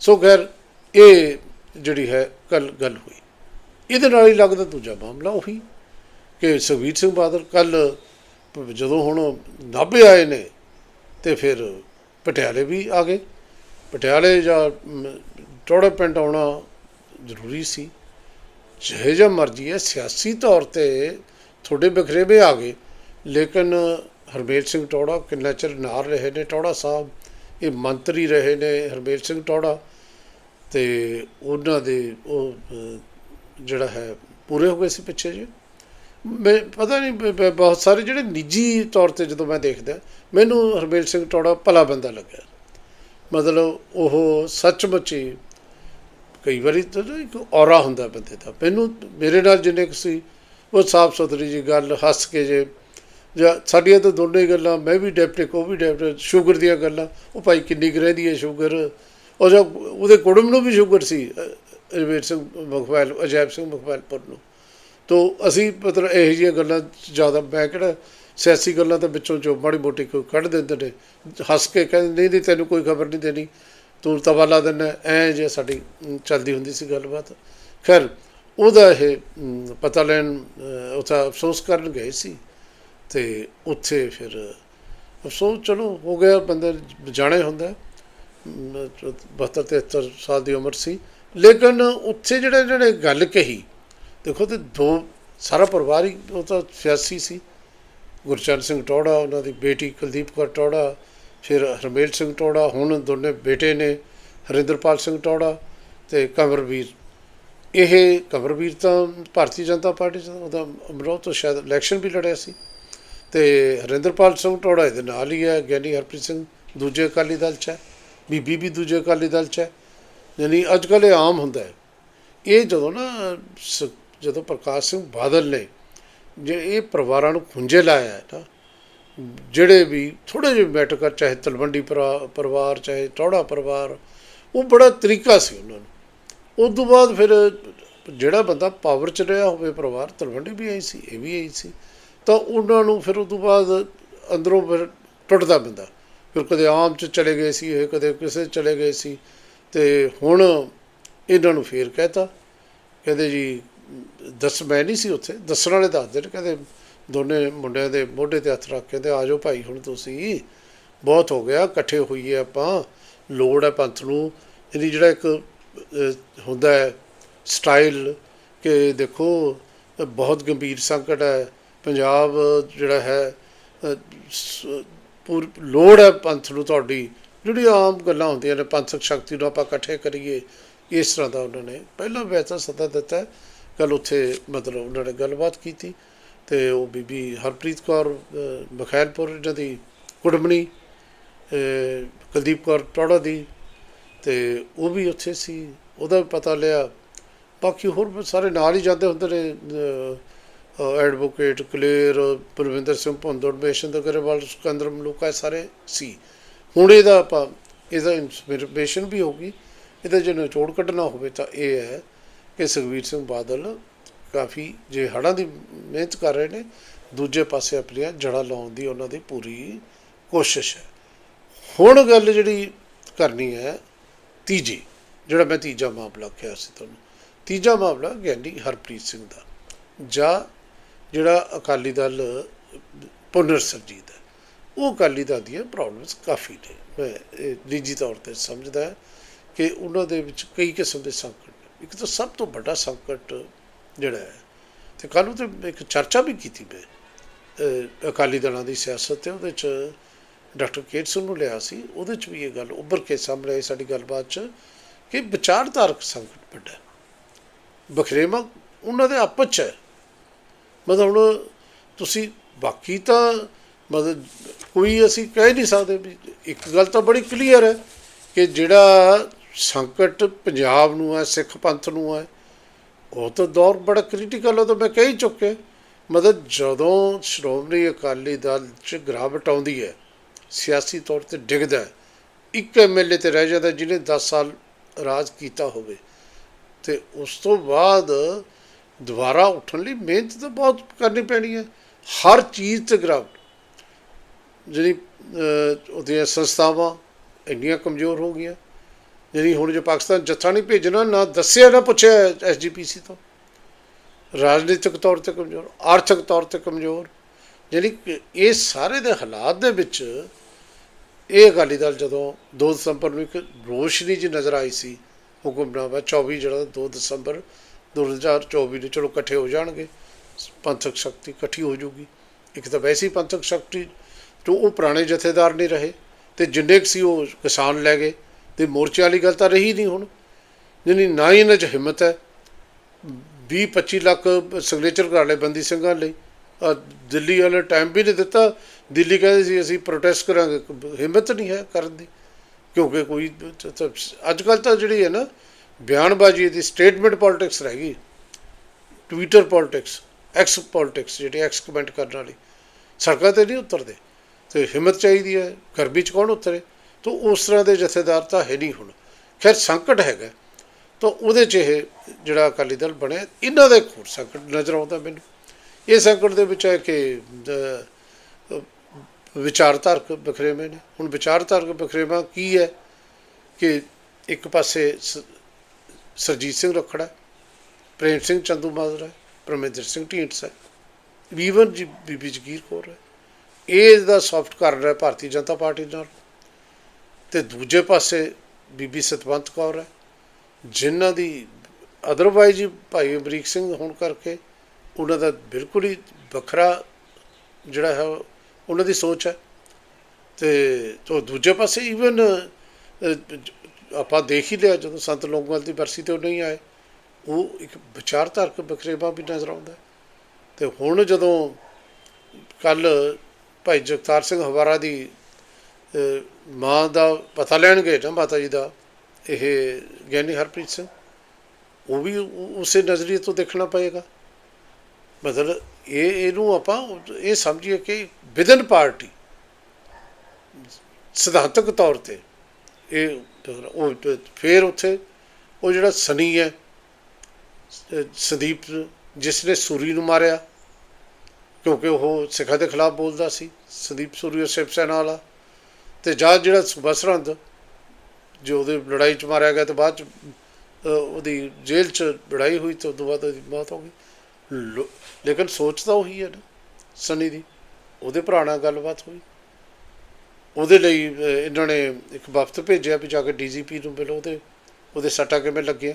Speaker 1: ਸੋ ਖੈਰ ਇਹ ਜਿਹੜੀ ਹੈ ਕੱਲ ਗੱਲ ਹੋਈ। ਇਹਦੇ ਨਾਲ ਹੀ ਲੱਗਦਾ ਦੂਜਾ ਮਾਮਲਾ ਉਹੀ ਕਿ ਸੁਖਬੀਰ ਸਿੰਘ ਬਾਦਲ ਕੱਲ ਜਦੋਂ ਹੁਣ ਨਾਭੇ ਆਏ ਨੇ ਤੇ ਫਿਰ ਪਟਿਆਲੇ ਵੀ ਆ ਗਏ। ਪਟਿਆਲੇ ਜਾਂ ਮ, ਟੋੜੇ ਪਿੰਡ ਆਉਣਾ ਜ਼ਰੂਰੀ ਸੀ। ਜਿਹੇ ਜਿਹਾ ਮਰਜ਼ੀ ਹੈ ਸਿਆਸੀ ਤੌਰ ਤੇ ਤੁਹਾਡੇ ਬਖਰੇਵੇਂ ਆ ਗਏ। ਲੇਕਿਨ ਹਰਮੇਲ ਸਿੰਘ ਟੋੜਾ ਕਿੰਨਾ ਚਿਰ ਨਾਲ ਰਹੇ ਨੇ, ਟੋੜਾ ਸਾਹਿਬ ਇਹ ਮੰਤਰੀ ਰਹੇ ਨੇ ਹਰਮੇਲ ਸਿੰਘ ਟੋੜਾ ਤੇ ਉਹਨਾਂ ਦੇ ਉਹ ਜਿਹੜਾ ਹੈ, ਪੂਰੇ ਹੋ ਗਏ ਸੀ ਪਿੱਛੇ ਜੇ ਮੈਂ, ਪਤਾ ਨਹੀਂ ਬਹੁਤ ਸਾਰੇ ਜਿਹੜੇ ਨਿੱਜੀ ਤੌਰ ਤੇ ਜਦੋਂ ਮੈਂ ਦੇਖਦਾ, ਮੈਨੂੰ ਹਰਮੇਲ ਸਿੰਘ ਟੋੜਾ ਭਲਾ ਬੰਦਾ ਲੱਗਿਆ। ਮਤਲਬ ਉਹ ਸੱਚਮੁੱਚ ਹੀ ਕਈ ਵਾਰੀ ਤਾਂ ਇੱਕ ਔਰਾ ਹੁੰਦਾ ਬੰਦੇ ਦਾ। ਮੈਨੂੰ, ਮੇਰੇ ਨਾਲ ਜਿੰਨੇ ਕੁ ਸੀ, ਉਹ ਸਾਫ਼ ਸੁਥਰੀ ਜੀ ਗੱਲ, ਹੱਸ ਕੇ ਜੇ ਜਾਂ ਸਾਡੀਆਂ ਤਾਂ ਦੋਨੇ ਗੱਲਾਂ ਮੈਂ ਵੀ ਡੈਪਟਿਕ ਉਹ ਵੀ ਡੈਪਟਿਕ ਸ਼ੂਗਰ ਦੀਆਂ ਗੱਲਾਂ ਉਹ ਭਾਈ ਕਿੰਨੀ ਕੁ ਰਹਿੰਦੀ ਹੈ ਸ਼ੂਗਰ? ਉਹ ਜਦ ਉਹਦੇ ਕੁੜਮ ਨੂੰ ਵੀ ਸ਼ੂਗਰ ਸੀ ਅ, ਰਵੀਰ ਸਿੰਘ ਮੁਖਬੈਲ ਅਜੈਬ ਸਿੰਘ ਮੁਖਬੈਲਪੁਰ ਨੂੰ। ਤੋ ਅਸੀਂ ਮਤਲਬ ਇਹੋ ਜਿਹੀਆਂ ਗੱਲਾਂ ਜ਼ਿਆਦਾ ਮੈਂ ਕਿਹੜਾ ਸਿਆਸੀ ਗੱਲਾਂ ਤਾਂ ਵਿੱਚੋਂ ਜੋ ਮਾੜੀ ਮੋਟੀ ਕੋਈ ਕੱਢ ਦਿੰਦੇ ਨੇ ਹੱਸ ਕੇ ਕਹਿੰਦੇ ਨਹੀਂ ਨਹੀਂ ਤੈਨੂੰ ਕੋਈ ਖਬਰ ਨਹੀਂ ਦੇਣੀ ਤੂੰ ਤਵਾ ਲਾ ਦਿੰਦਾ ਐ ਜੇ ਸਾਡੀ ਚੱਲਦੀ ਹੁੰਦੀ ਸੀ ਗੱਲਬਾਤ। ਖੈਰ ਉਹਦਾ ਇਹ ਪਤਾ ਲੈਣ ਅ, ਉੱਥੇ ਅਫਸੋਸ ਕਰਨ ਗਏ ਸੀ। ਤੇ ਉੱਥੇ ਫਿਰ ਅਫਸੋਸ, ਚਲੋ ਹੋ ਗਿਆ, ਬੰਦੇ ਜਾਣੇ ਹੁੰਦਾ 72 73 ਸਾਲ ਦੀ ਉਮਰ ਸੀ। ਲੇਕਿਨ ਉੱਥੇ ਜਿਹੜੇ ਇਹਨਾਂ ਨੇ ਗੱਲ ਕਹੀ, ਦੇਖੋ ਤੇ ਦੋ, ਸਾਰਾ ਪਰਿਵਾਰ ਹੀ, ਉਹ ਤਾਂ ਸਿਆਸੀ ਸੀ। ਗੁਰਚਰਨ ਸਿੰਘ ਟੋੜਾ ਉਹਨਾਂ ਦੀ ਬੇਟੀ ਕੁਲਦੀਪ ਕੌਰ ਟੋੜਾ ਫਿਰ ਹਰਮੇਲ ਸਿੰਘ ਟੋੜਾ ਹੁਣ ਦੋਨੇ ਬੇਟੇ ਨੇ, ਹਰਿੰਦਰਪਾਲ ਸਿੰਘ ਟੋੜਾ ਤੇ ਕੰਵਰਵੀਰ ਇਹ ਕੰਵਰਵੀਰ ਤਾਂ ਭਾਰਤੀ ਜਨਤਾ ਪਾਰਟੀ ਦਾ ਉਹਦਾ ਅਮਰੋਹ ਤੋਂ ਸ਼ਾਇਦ ਇਲੈਕਸ਼ਨ ਵੀ ਲੜਿਆ ਸੀ। ਤੇ ਹਰਿੰਦਰਪਾਲ ਸਿੰਘ ਟੋੜਾ ਇਹਦੇ ਨਾਲ ਹੀ ਹੈ, ਗਿਆਨੀ ਹਰਪ੍ਰੀਤ ਸਿੰਘ ਦੂਜੇ ਅਕਾਲੀ ਦਲ ਚ ਹੈ, ਬੀਬੀ ਵੀ ਦੂਜੇ ਅਕਾਲੀ ਦਲ ਚ ਹੈ, ਯਾਨੀ ਅੱਜ ਕੱਲ੍ਹ ਇਹ ਆਮ ਹੁੰਦਾ ਹੈ। ਇਹ ਜਦੋਂ ਨਾ ਸ- ਜਦੋਂ ਪ੍ਰਕਾਸ਼ ਸਿੰਘ ਬਾਦਲ ਨੇ ਜੇ ਇਹ ਪਰਿਵਾਰਾਂ ਨੂੰ ਖੁੰਝੇ ਲਾਇਆ ਹੈ ਨਾ ਜਿਹੜੇ ਵੀ ਥੋੜੇ ਜਿਹੇ ਮੈਟਰ ਚਾਹੇ ਤਲਵੰਡੀ ਪਰਿਵਾ- ਪਰਿਵਾਰ, ਚਾਹੇ ਟੌੜਾ ਪਰਿਵਾਰ, ਉਹ ਬੜਾ ਤਰੀਕਾ ਸੀ ਉਹਨਾਂ ਨੂੰ। ਉਸ ਤੋਂ ਬਾਅਦ ਫਿਰ ਜਿਹੜਾ ਬੰਦਾ ਪਾਵਰ 'ਚ ਰਿਹਾ ਹੋਵੇ ਪਰਿਵਾਰ, ਤਲਵੰਡੀ ਵੀ ਆਈ ਸੀ, ਇਹ ਵੀ ਆਈ ਸੀ। ਤਾਂ ਉਹਨਾਂ ਨੂੰ ਫਿਰ ਉਸ ਤੋਂ ਬਾਅਦ ਅੰਦਰੋਂ ਫਿਰ ਟੁੱਟਦਾ ਪੈਂਦਾ। ਫਿਰ ਕਦੇ ਆਮ 'ਚ ਚਲੇ ਗਏ ਸੀ, ਇਹ ਕਦੇ ਕਿਸੇ 'ਚ ਚਲੇ ਗਏ ਸੀ ਤੇ ਹੁਣ ਇਹਨਾਂ ਨੂੰ ਫੇਰ ਕਹਿਤਾ। ਕਹਿੰਦੇ ਜੀ, ਦੱਸ, ਮੈਂ ਨਹੀਂ ਸੀ ਉੱਥੇ। ਦੱਸਣ ਵਾਲੇ ਦੱਸਦੇ ਨੇ, ਕਹਿੰਦੇ ਦੋਨੇ ਮੁੰਡਿਆਂ ਦੇ ਮੋਢੇ ਤੇ ਹੱਥ ਰੱਖ ਕੇ ਤੇ ਆ ਜਾਓ ਭਾਈ, ਹੁਣ ਤੁਸੀਂ ਬਹੁਤ ਹੋ ਗਿਆ, ਇਕੱਠੇ ਹੋਈਏ ਆਪਾਂ। ਲੋੜ ਹੈ ਪੰਥ ਨੂੰ। ਇਹਦੀ ਜਿਹੜਾ ਇੱਕ ਹੁੰਦਾ ਹੈ ਸਟਾਈਲ ਕਿ ਦੇਖੋ ਬਹੁਤ ਗੰਭੀਰ ਸੰਕਟ ਹੈ। ਪੰਜਾਬ ਜਿਹੜਾ ਹੈ ਪੂਰ, ਲੋੜ ਹੈ ਪੰਥ ਨੂੰ ਤੁਹਾਡੀ। ਜਿਹੜੀ ਆਮ ਗੱਲਾਂ ਹੁੰਦੀਆਂ ਨੇ, ਪੰਥਕ ਸ਼ਕਤੀ ਨੂੰ ਆਪਾਂ ਇਕੱਠੇ ਕਰੀਏ, ਇਸ ਤਰ੍ਹਾਂ ਦਾ ਉਹਨਾਂ ਨੇ। ਪਹਿਲਾਂ ਵੈਸਾ ਸੱਦਾ ਦਿੱਤਾ, ਕੱਲ ਉੱਥੇ ਮਤਲਬ ਉਹਨਾਂ ਨੇ ਗੱਲਬਾਤ ਕੀਤੀ, ਤੇ ਉਹ ਬੀਬੀ ਹਰਪ੍ਰੀਤ ਕੌਰ ਬਖੈਲਪੁਰ ਮਖੈਲਪੁਰ ਇਹਨਾਂ ਦੀ ਕੁੜਮਣੀ ਕੁਲਦੀਪ ਕੌਰ ਟੋੜਾ ਦੀ, ਤੇ ਉਹ ਵੀ ਉੱਥੇ ਸੀ। ਉਹਦਾ ਵੀ ਪਤਾ ਲਿਆ। ਬਾਕੀ ਹੋਰ ਸਾਰੇ ਨਾਲ ਹੀ ਜਾਂਦੇ ਹੁੰਦੇ ਨੇ ਐਡਵੋਕੇਟ ਕਲੇਰ ਪ੍ਰਵਿੰਦਰ ਸਿੰਘ ਭੁੰਦੜ ਮੇਸ਼ਨ ਗਰੇਵਾਲ ਸਿਕੰਦਰ ਮਲੂਕਾ ਸਾਰੇ ਸੀ। ਹੁਣ ਇਹਦਾ ਆਪਾਂ, ਇਹਦਾ ਇਨਫੋਰਮੇਸ਼ਨ ਵੀ ਹੋਗੀ ਇਹਦਾ ਜੇ ਨਿਚੋੜ ਕੱਢਣਾ ਹੋਵੇ ਤਾਂ ਇਹ ਹੈ ਕਿ ਸੁਖਬੀਰ ਸਿੰਘ ਬਾਦਲ ਕਾਫੀ ਜੇ ਹੜ੍ਹਾਂ ਦੀ ਮਿਹਨਤ ਕਰ ਰਹੇ ਨੇ, ਦੂਜੇ ਪਾਸੇ ਆਪਣੀਆਂ ਜੜ੍ਹਾਂ ਲਾਉਣ ਦੀ ਉਹਨਾਂ ਦੀ ਪੂਰੀ ਕੋਸ਼ਿਸ਼ ਹੈ। ਹੁਣ ਗੱਲ ਜਿਹੜੀ ਕਰਨੀ ਹੈ, ਤੀਜੀ, ਜਿਹੜਾ ਮੈਂ ਤੀਜਾ ਮਾਮਲਾ ਕਿਹਾ ਸੀ ਤੁਹਾਨੂੰ। ਤੀਜਾ ਮਾਮਲਾ ਗਿਆਨੀ ਹਰਪ੍ਰੀਤ ਸਿੰਘ ਦਾ। ਜਾਂ ਜਿਹੜਾ ਅਕਾਲੀ ਦਲ, ਪੁਨਰ ਸਰਜੀਤ ਹੈ, ਉਹ ਅਕਾਲੀ ਦਲ ਦੀਆਂ ਪ੍ਰੋਬਲਮਸ ਕਾਫੀ ਨੇ। ਮੈਂ ਇਹ ਨਿੱਜੀ ਤੌਰ ਤੇ ਸਮਝਦਾ ਕਿ ਉਹਨਾਂ ਦੇ ਵਿੱਚ ਕਈ ਕਿਸਮ ਦੇ ਸੰਕਟ ਨੇ। ਇੱਕ ਤਾਂ ਸਭ ਤੋਂ ਵੱਡਾ ਸੰਕਟ ਜਿਹੜਾ ਹੈ, ਤੇ ਕੱਲ੍ਹ ਨੂੰ ਤੇ ਇੱਕ ਚਰਚਾ ਵੀ ਕੀਤੀ ਮੈਂ ਅਕਾਲੀ ਦਲਾਂ ਦੀ ਸਿਆਸਤ ਤੇ, ਉਹਦੇ ਚ ਡਾਕਟਰ ਕੇਟਸਨ ਨੂੰ ਲਿਆ ਸੀ। ਉਹਦੇ ਚ ਵੀ ਇਹ ਗੱਲ ਉੱਭਰ ਕੇ ਸਾਹਮਣੇ ਆਈ ਸਾਡੀ ਗੱਲਬਾਤ ਚ ਕਿ ਵਿਚਾਰਧਾਰਕ ਸੰਕਟ ਵੱਡਾ ਹੈ। ਬਖਰੇਵਾ ਉਹਨਾਂ ਦੇ ਆਪਸ ਚ ਹੈ। ਮਤਲਬ ਹੁਣ ਤੁਸੀਂ ਬਾਕੀ ਤਾਂ ਮਤਲਬ ਕੋਈ ਅਸੀਂ ਕਹਿ ਨਹੀਂ ਸਕਦੇ ਵੀ ਇੱਕ ਗੱਲ ਤਾਂ ਬੜੀ ਕਲੀਅਰ ਹੈ ਕਿ ਜਿਹੜਾ ਸੰਕਟ ਪੰਜਾਬ ਨੂੰ ਹੈ, ਸਿੱਖ ਪੰਥ ਨੂੰ ਹੈ, ਉਹ ਤਾਂ ਦੌਰ ਬੜਾ ਕ੍ਰਿਟੀਕਲ ਉਹ ਤਾਂ ਮੈਂ ਕਹਿ ਹੀ ਚੁੱਕਿਆ। ਮਤਲਬ ਜਦੋਂ ਸ਼੍ਰੋਮਣੀ ਅਕਾਲੀ ਦਲ ਚ ਗਿਰਾਵਟ ਆਉਂਦੀ ਹੈ, ਸਿਆਸੀ ਤੌਰ ਤੇ ਡਿੱਗਦਾ ਹੈ, ਇੱਕ ਐਮਐਲਏ ਤੇ ਰਹਿ ਜਾਂਦਾ ਜਿਹਨੇ 10 ਸਾਲ ਰਾਜ ਕੀਤਾ ਹੋਵੇ, ਤੇ ਉਸ ਤੋਂ ਬਾਅਦ ਦੁਬਾਰਾ ਉੱਠਣ ਲਈ ਮਿਹਨਤ ਤਾਂ ਬਹੁਤ ਕਰਨੀ ਪੈਣੀ ਹੈ। ਹਰ ਚੀਜ਼ ਤੇ ਗਿਰਾਵਟ ਜਿਹੜੀ ਉਹਦੀਆਂ ਸੰਸਥਾਵਾਂ ਇੰਨੀਆਂ ਕਮਜ਼ੋਰ ਹੋ ਗਈਆਂ। ਜਿਹੜੀ ਹੁਣ ਜੇ ਪਾਕਿਸਤਾਨ ਜੱਥਾ ਨਹੀਂ ਭੇਜਣਾ, ਨਾ ਦੱਸਿਆ, ਨਾ ਪੁੱਛਿਆ ਐਸਜੀਪੀਸੀ ਤੋਂ। ਰਾਜਨੀਤਿਕ ਤੌਰ ਤੇ ਕਮਜ਼ੋਰ, ਆਰਥਿਕ ਤੌਰ ਤੇ ਕਮਜ਼ੋਰ। ਜਿਹੜੀ ਇਹ ਸਾਰੇ ਦੇ ਹਾਲਾਤ ਦੇ ਵਿੱਚ ਇਹ ਅਕਾਲੀ ਦਲ ਜਦੋਂ 2 ਦਸੰਬਰ ਨੂੰ ਇੱਕ ਰੋਸ਼ਨੀ ਜੀ ਨਜ਼ਰ ਆਈ ਸੀ ਹੁਕਮਨਾਮਾ 24 ਜਿਹੜਾ 2 ਦਸੰਬਰ 2024 ਨੂੰ ਚਲੋ ਇਕੱਠੇ ਹੋ ਜਾਣਗੇ, ਪੰਥਕ ਸ਼ਕਤੀ ਇਕੱਠੀ ਹੋ ਜਾਊਗੀ। ਇੱਕ ਤਾਂ ਵੈਸੀ ਪੰਥਕ ਸ਼ਕਤੀ ਜੋ ਉਹ ਪੁਰਾਣੇ ਜਥੇਦਾਰ ਨਹੀਂ ਰਹੇ ਤੇ ਜਿੰਨੇ ਕੁ ਸੀ ਉਹ ਕਿਸਾਨ ਲੈ ਗਏ ਤੇ ਮੋਰਚੇ ਵਾਲੀ ਗੱਲ ਤਾਂ ਰਹੀ ਨਹੀਂ ਹੁਣ। ਜਿਹਨੀ ਨਾ ਹੀ ਇਹਨਾਂ 'ਚ ਹਿੰਮਤ ਹੈ। 20 25 ਲੱਖ ਸਿਗਨੇਚਰ ਕਰਾ ਲਏ ਬੰਦੀ ਸਿੰਘਾਂ ਲਈ। ਦਿੱਲੀ ਵਾਲੇ ਟਾਈਮ ਵੀ ਨਹੀਂ ਦਿੱਤਾ। ਦਿੱਲੀ ਕਹਿੰਦੇ ਸੀ, ਅਸੀਂ ਪ੍ਰੋਟੈਸਟ ਕਰਾਂਗੇ। ਹਿੰਮਤ ਨਹੀਂ ਹੈ ਕਰਨ ਦੀ। ਕਿਉਂਕਿ ਕੋਈ ਅੱਜ ਕੱਲ ਤਾਂ ਜਿਹੜੀ ਹੈ ਨਾ ਬਿਆਨਬਾਜ਼ੀ ਦੀ ਸਟੇਟਮੈਂਟ ਪੋਲਿਟਿਕਸ ਰਹਿ ਗਈ। ਟਵਿੱਟਰ ਪੋਲਿਟਿਕਸ ਐਕਸ ਪੋਲਿਟਿਕਸ ਜਿਹੜੇ ਐਕਸ ਕਮੈਂਟ ਕਰਨ ਵਾਲੀ। ਸੜਕਾਂ ਤੇ ਨਹੀਂ ਉਤਰਦੇ। ਤੇ ਹਿੰਮਤ ਚਾਹੀਦੀ ਹੈ, ਗਰਮੀ ਚ ਕੌਣ ਉਤਰੇ? ਤਾਂ ਉਸ ਤਰ੍ਹਾਂ ਦੇ ਜਥੇਦਾਰ ਤਾਂ ਹੈ ਨਹੀਂ ਹੁਣ। ਖੈਰ, ਸੰਕਟ ਹੈਗਾ। ਤਾਂ ਉਹਦੇ ਚ ਇਹ ਜਿਹੜਾ ਅਕਾਲੀ ਦਲ ਬਣਿਆ, ਇਹਨਾਂ ਦਾ ਇੱਕ ਹੋਰ ਸੰਕਟ ਨਜ਼ਰ ਆਉਂਦਾ ਮੈਨੂੰ। ਇਹ ਸੰਕਟ ਦੇ ਵਿੱਚ ਹੈ ਕਿ ਵਿਚਾਰਧਾਰਕ ਬਖਰੇਵੇਂ ਨੇ। ਹੁਣ ਵਿਚਾਰਧਾਰਕ ਬਖਰੇਵਾ ਕੀ ਹੈ ਕਿ ਇੱਕ ਪਾਸੇ ਸ- ਸਰਜੀਤ ਸਿੰਘ ਰਖੜਾ, ਪ੍ਰੇਮ ਸਿੰਘ ਚੰਦੂ ਮਾਜਰਾ, ਪਰਮੇਂਦਰ ਸਿੰਘ ਢੀਂਡਸਾ ਹੈ। ਵੀਵਨ ਜੀ, ਬੀਬੀ ਜਗੀਰ ਕੌਰ ਹੈ। ਇਹ ਦਾ ਸੌਫਟ ਕਰ ਰਿਹਾ ਭਾਰਤੀ ਜਨਤਾ ਪਾਰਟੀ ਨਾਲ। ਤੇ ਦੂਜੇ ਪਾਸੇ ਬੀਬੀ ਸਤਵੰਤ ਕੌਰ ਹੈ, ਜਿਨ੍ਹਾਂ ਦੀ ਅਦਰਵਾਈਜ਼ ਹੀ ਭਾਈ ਅਮਰੀਕ ਸਿੰਘ ਹੋਣ ਕਰਕੇ ਉਹਨਾਂ ਦਾ ਬਿਲਕੁਲ ਹੀ ਵੱਖਰਾ ਜਿਹੜਾ ਹੈ ਉਹਨਾਂ ਦੀ ਸੋਚ ਹੈ। ਤੇ ਤੋਂ ਦੂਜੇ ਪਾਸੇ ਈਵਨ ਆਪਾਂ ਦੇਖ ਹੀ ਲਿਆ ਜਦੋਂ ਸੰਤ ਲੋਕਵਾਲ ਦੀ ਬਰਸੀ ਤੇ ਉਹ ਨਹੀਂ ਆਏ, ਉਹ ਇੱਕ ਵਿਚਾਰਧਾਰਕ ਬਖਰੇਵਾ ਵੀ ਨਜ਼ਰ ਆਉਂਦਾ ਹੈ। ਤੇ ਹੁਣ ਜਦੋਂ ਕੱਲ ਭਾਈ ਜਗਤਾਰ ਸਿੰਘ ਹਵਾਰਾ ਦੀ ਮਾਂ ਦਾ ਪਤਾ ਲੈਣਗੇ ਨਾ ਮਾਤਾ ਜੀ ਦਾ, ਇਹ ਗਿਆਨੀ ਹਰਪ੍ਰੀਤ ਸਿੰਘ, ਉਹ ਵੀ ਉਸੇ ਨਜ਼ਰੀਏ ਤੋਂ ਦੇਖਣਾ ਪਏਗਾ ਮਤਲਬ ਇਹ, ਇਹਨੂੰ ਆਪਾਂ ਇਹ ਸਮਝੀਏ ਕਿ ਵਿਦਨ ਪਾਰਟੀ, ਸਿਧਾਂਤਕ ਤੌਰ ਤੇ ਇਹ ਉਹ ਫਿਰ ਉੱਥੇ ਉਹ ਜਿਹੜਾ ਸਨੀ ਹੈ ਸੰਦੀਪ ਜਿਸ ਨੇ ਸੂਰੀ ਨੂੰ ਮਾਰਿਆ, ਕਿਉਂਕਿ ਉਹ ਸਿੱਖਾਂ ਦੇ ਖਿਲਾਫ ਬੋਲਦਾ ਸੀ, ਸੰਦੀਪ ਸੂਰੀ ਉਹ ਸ਼ਿਵ ਸੈਨਾ ਵਾਲਾ। ਤੇ ਜਾਂ ਜਿਹੜਾ ਸੂਬਾ ਸਰਹੰਦ ਜੋ ਉਹਦੇ ਲੜਾਈ ਚ ਮਾਰਿਆ ਗਿਆ ਤੇ ਬਾਅਦ ਚ ਉਹਦੀ ਜੇਲ੍ਹ ਚ ਲੜਾਈ ਹੋਈ ਤੇ ਉਸ ਤੋਂ ਬਾਅਦ ਉਹਦੀ ਮੌਤ ਹੋ ਗਈ। ਲੋ- ਲੇਕਿਨ ਸੋਚ ਤਾਂ ਉਹੀ ਹੈ ਨਾ, ਸਨੀ ਦੀ। ਉਹਦੇ ਭਰਾ ਨਾਲ ਗੱਲਬਾਤ ਹੋਈ। ਉਹਦੇ ਲਈ ਇਹਨਾਂ ਨੇ ਇੱਕ ਵਫਦ ਭੇਜਿਆ ਵੀ ਜਾ ਕੇ ਡੀਜੀਪੀ ਨੂੰ ਮਿਲੋ ਉਹਦੇ ਉਹਦੇ ਸੱਟਾ ਕਿਵੇਂ ਲੱਗਿਆ।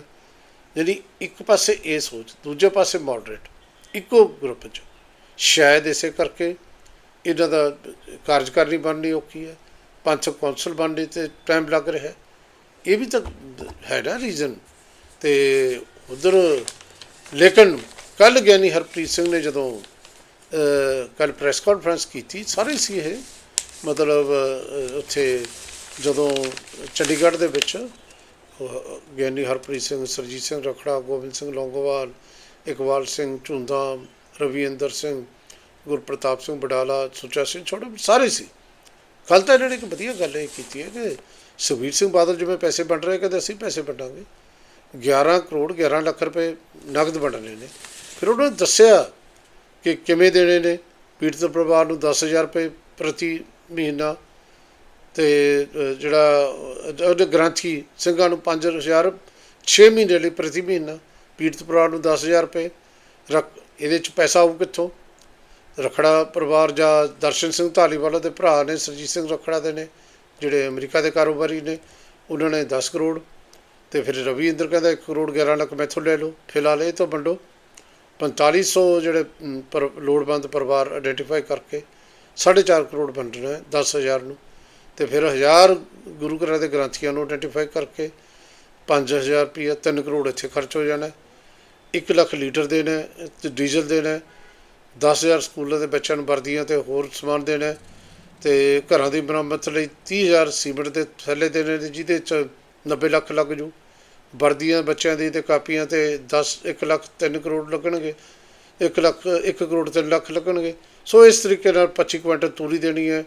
Speaker 1: ਯਾਨੀ ਇੱਕ ਪਾਸੇ ਇਹ ਸੋਚ, ਦੂਜੇ ਪਾਸੇ ਮਾਡਰੇਟ ਇੱਕੋ ਗਰੁੱਪ 'ਚ। ਸ਼ਾਇਦ ਇਸੇ ਕਰਕੇ ਇਹਨਾਂ ਦਾ ਕਾਰਜਕਾਰੀ ਬਣਨੀ ਔਖੀ ਹੈ ਪੰਚ ਕੌਂਸਲ ਬਣਨੇ ਤੇ ਟਾਈਮ ਲੱਗ ਰਿਹਾ। ਇਹ ਵੀ ਤਾਂ ਹੈ ਨਾ ਰੀਜ਼ਨ ਤੇ ਉਧਰ ਲੇਕਿਨ ਕੱਲ ਗਿਆਨੀ ਹਰਪ੍ਰੀਤ ਸਿੰਘ ਨੇ ਜਦੋਂ ਕੱਲ ਪ੍ਰੈਸ ਕਾਨਫਰੰਸ ਕੀਤੀ, ਸਾਰੇ ਸੀ ਇਹ ਮਤਲਬ ਉੱਥੇ ਜਦੋਂ ਚੰਡੀਗੜ੍ਹ ਦੇ ਵਿੱਚ ਗਿਆਨੀ ਹਰਪ੍ਰੀਤ ਸਿੰਘ, ਸਰਜੀਤ ਸਿੰਘ ਰਖੜਾ, ਗੋਬਿੰਦ ਸਿੰਘ ਲੌਂਗੋਵਾਲ, ਇਕਬਾਲ ਸਿੰਘ ਝੁੰਦਾ, ਰਵੀਂਦਰ ਸਿੰਘ, ਗੁਰਪ੍ਰਤਾਪ ਸਿੰਘ ਬਡਾਲਾ, ਸੁੱਚਾ ਸਿੰਘ ਛੋਟਾ, ਸਾਰੇ ਸੀ। ਕੱਲ ਤਾਂ ਇਹਨਾਂ ਨੇ ਇੱਕ ਵਧੀਆ ਗੱਲ ਇਹ ਕੀਤੀ ਹੈ ਕਿ ਸੁਖਬੀਰ ਸਿੰਘ ਬਾਦਲ ਜਿਵੇਂ ਪੈਸੇ ਵੰਡ ਰਹੇ, ਕਹਿੰਦੇ ਅਸੀਂ ਪੈਸੇ ਵੰਡਾਂਗੇ। 11 ਕਰੋੜ 11 ਲੱਖ ਰੁਪਏ ਨਗਦ ਵੰਡਣੇ ਨੇ। ਫਿਰ ਉਹਨਾਂ ਨੇ ਦੱਸਿਆ ਕਿ ਕਿਵੇਂ ਦੇਣੇ ਨੇ? ਪੀੜਤ ਪਰਿਵਾਰ ਨੂੰ 10000 ਰੁਪਏ ਪ੍ਰਤੀ ਮਹੀਨਾ ਤੇ ਜਿਹੜਾ, ਉਹਦੇ ਗ੍ਰੰਥੀ ਸਿੰਘਾਂ ਨੂੰ 5000 6 ਮਹੀਨੇ ਲਈ ਪ੍ਰਤੀ ਮਹੀਨਾ, ਪੀੜਤ ਪਰਿਵਾਰ ਨੂੰ 10000 ਰੁਪਏ ਰੱਖ, ਇਹਦੇ ਚ ਪੈਸਾ ਆਊ ਕਿੱਥੋਂ? ਰਖੜਾ ਪਰਿਵਾਰ ਜਾਂ ਦਰਸ਼ਨ ਸਿੰਘ ਧਾਲੀਵਾਲਾ ਦੇ ਭਰਾ ਨੇ, ਸਰਜੀਤ ਸਿੰਘ ਰਖੜਾ ਦੇ ਨੇ, ਜਿਹੜੇ ਅਮਰੀਕਾ ਦੇ ਕਾਰੋਬਾਰੀ ਨੇ, ਉਹਨਾਂ ਨੇ 10 ਕਰੋੜ ਤੇ ਫਿਰ ਰਵੀ ਇੰਦਰ ਕਹਿੰਦਾ 1 ਕਰੋੜ 11 ਲੱਖ ਮੈਥੋਂ ਲੈ ਲਓ ਫਿਲਹਾਲ ਇਹ ਤੋਂ ਵੰਡੋ। 4500 ਜਿਹੜੇ ਪਰ, ਲੋੜਵੰਦ ਪਰਿਵਾਰ ਆਇਡੈਂਟੀਫਾਈ ਕਰਕੇ 4.5 ਕਰੋੜ ਵੰਡਣਾ ਹੈ 10000 ਨੂੰ। ਤੇ ਫਿਰ 1000 ਗੁਰੂ ਘਰਾਂ ਦੇ ਗ੍ਰੰਥੀਆਂ ਨੂੰ ਆਇਡੈਂਟੀਫਾਈ ਕਰਕੇ 5000 ਰੁਪਈਆ 3 ਕਰੋੜ ਇੱਥੇ ਖਰਚ ਹੋ ਜਾਣਾ 1 ਲੱਖ ਲੀਟਰ ਦੇਣਾ ਤੇ ਡੀਜ਼ਲ ਦੇਣਾ ਹੈ। 10000 ਸਕੂਲਾਂ ਦੇ ਬੱਚਿਆਂ ਨੂੰ ਵਰਦੀਆਂ ਤੇ ਹੋਰ ਸਮਾਨ ਦੇਣਾ ਹੈ। ਤੇ ਘਰਾਂ ਦੀ ਮੁਰੰਮਤ ਲਈ 30000 ਸੀਮਿੰਟ ਦੇ ਥੈਲੇ ਦੇਣੇ ਨੇ, ਜਿਹਦੇ ਚ 90 ਲੱਖ ਲੱਗ ਜੂ। ਵਰਦੀਆਂ ਬੱਚਿਆਂ ਦੀ ਤੇ ਕਾਪੀਆਂ ਤੇ 10 1 ਲੱਖ 3 ਕਰੋੜ ਲੱਗਣਗੇ। 1 ਲੱਖ 1 ਕਰੋੜ 3 ਲੱਖ ਲੱਗਣਗੇ। ਸੋ ਇਸ ਤਰੀਕੇ ਨਾਲ 25 ਕੁਇੰਟਲ ਤੂੜੀ ਦੇਣੀ ਹੈ